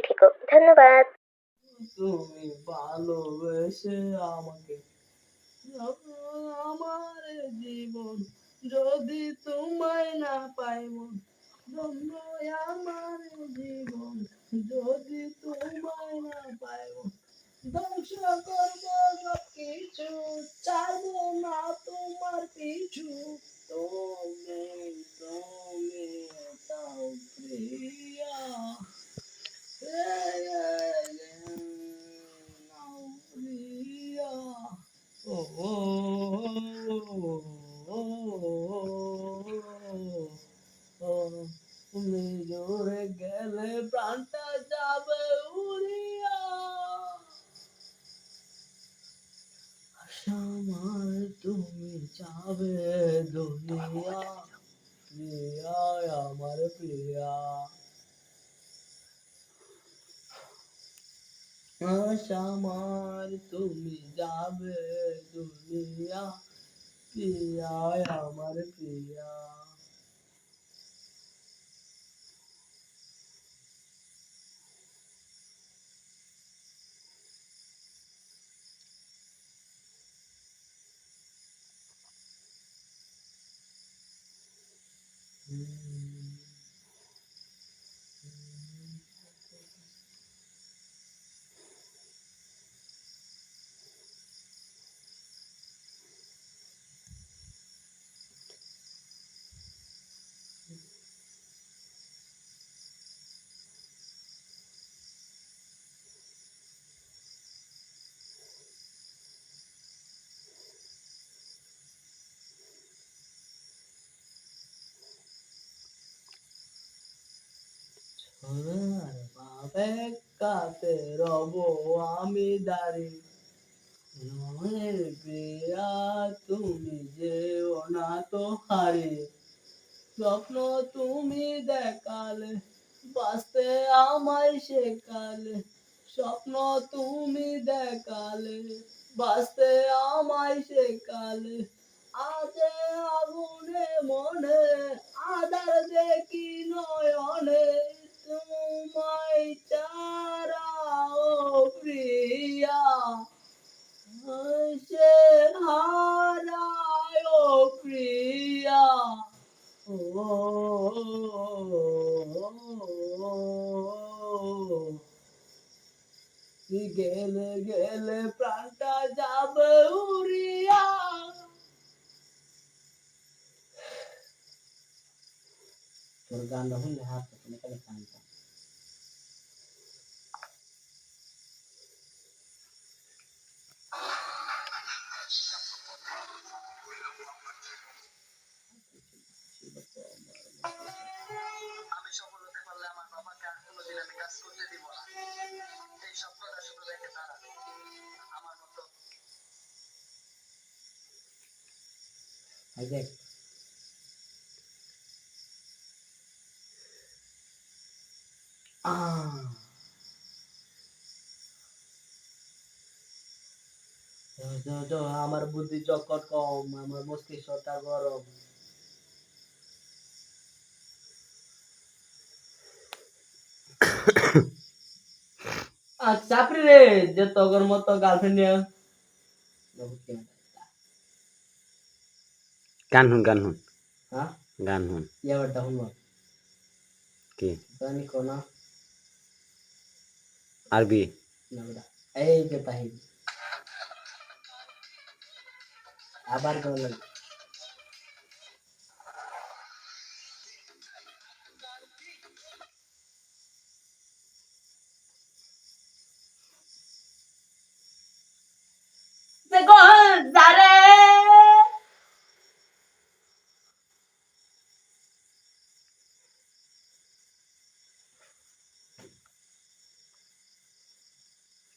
থেকো ধন্যবাদ। তুমি ভালোবেসে আমাকে আমার জীবন যদি তোমায় না পাইব ধন্য যাবে দুনিয়া প্রিয়া আমার প্রিয়া আমার তুমি যাবে দুনিয়া প্রিয়া আমার প্রিয়া কাতে রব আমি দাঁড়ি? মনের প্রিয়া তুমি যেও না তো হারি স্বপ্ন তুমি দেখালে, বাঁচতে আমায় শেখালে। স্বপ্ন তুমি দেখালে, বাঁচতে আমায় শেখালে। আজ আগুনে মনে, আধার দেখি নয়নে। তোমায় চারা ও প্রিয়া সে হারায় ও প্রিয়া। ও গেলে গেলে প্রাণটা যাবে উড়িয়া। শুনলে হাত খালি কানটা আমি সফল তো আমার বুদ্ধি চকট কম আমার মস্তিষ্কটা গরম আর চাপড়ি রে যে তগর মতো গার্লফ্রেন্ড নিয়ে গান শুন গান শুন হ্যাঁ গান শুন ইয়ারটা শুনবো কি জানি কোন আরবি না বেটা এই যে তাহিদ আবার কোন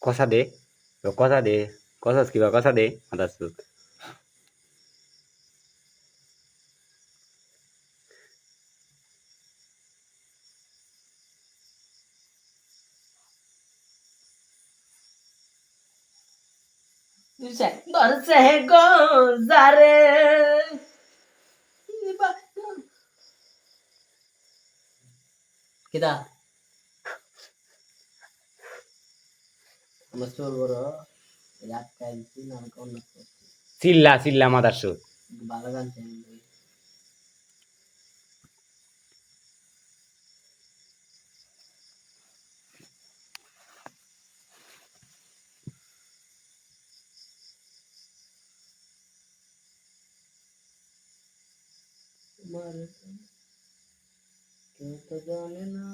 কথা দে কথা দে কথাস কিবা কথা দে মাতাছো ধরছে গো যারে কিদা চিল্লা চিল্লা মাদার সুদ ভালো গান চাই ভাই। তোমার কেউ তো জানে না।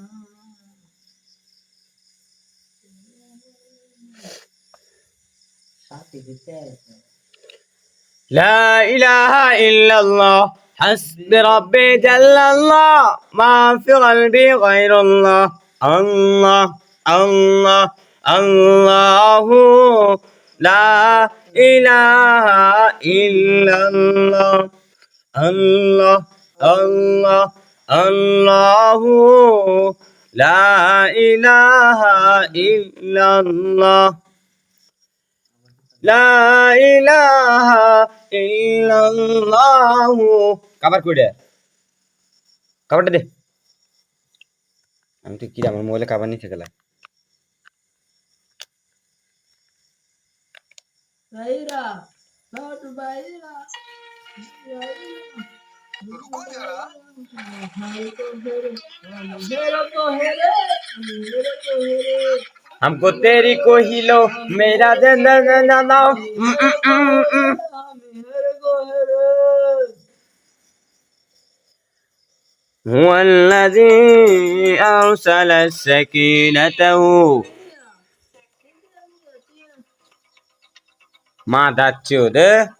لا إله إلا الله. حسب ربي جل الله. ما في قلبي غير الله. الله الله الله. لا إله إلا الله. الله الله الله. লা ইলাহা ইল্লাল্লাহ। লা ইলাহা ইল্লাল্লাহ। কভার কইরে কভারটা দে। আমি তো কি আমার মোবাইলে কাবার নিতে গেলাম। ভাইরা ভাইরা रुको जरा मेरे को हेरे मेरे को हेरे हमको तेरी कोहिलो मेरा जन जन नाम मेरे को हेरे هو الذي أرسل سكينته ما داتشو ده